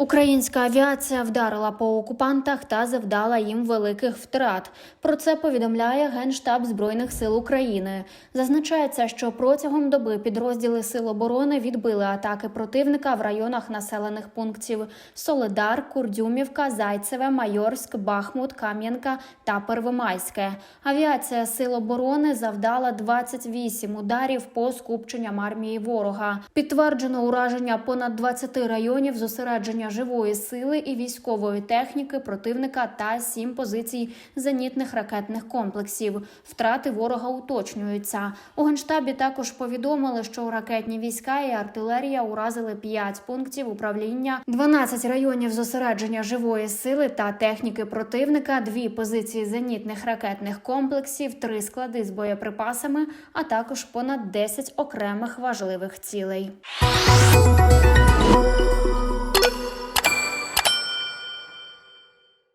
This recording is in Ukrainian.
Українська авіація вдарила по окупантах та завдала їм великих втрат. Про це повідомляє Генштаб Збройних сил України. Зазначається, що протягом доби підрозділи Сил оборони відбили атаки противника в районах населених пунктів Солидар, Курдюмівка, Зайцеве, Майорськ, Бахмут, Кам'янка та Первомайське. Авіація Сил оборони завдала 28 ударів по скупченням армії ворога. Підтверджено ураження понад 20 районів зосередження живої сили і військової техніки противника та сім позицій зенітних ракетних комплексів. Втрати ворога уточнюються. У генштабі також повідомили, що ракетні війська і артилерія уразили 5 пунктів управління, 12 районів зосередження живої сили та техніки противника, дві позиції зенітних ракетних комплексів, три склади з боєприпасами, а також понад 10 окремих важливих цілей.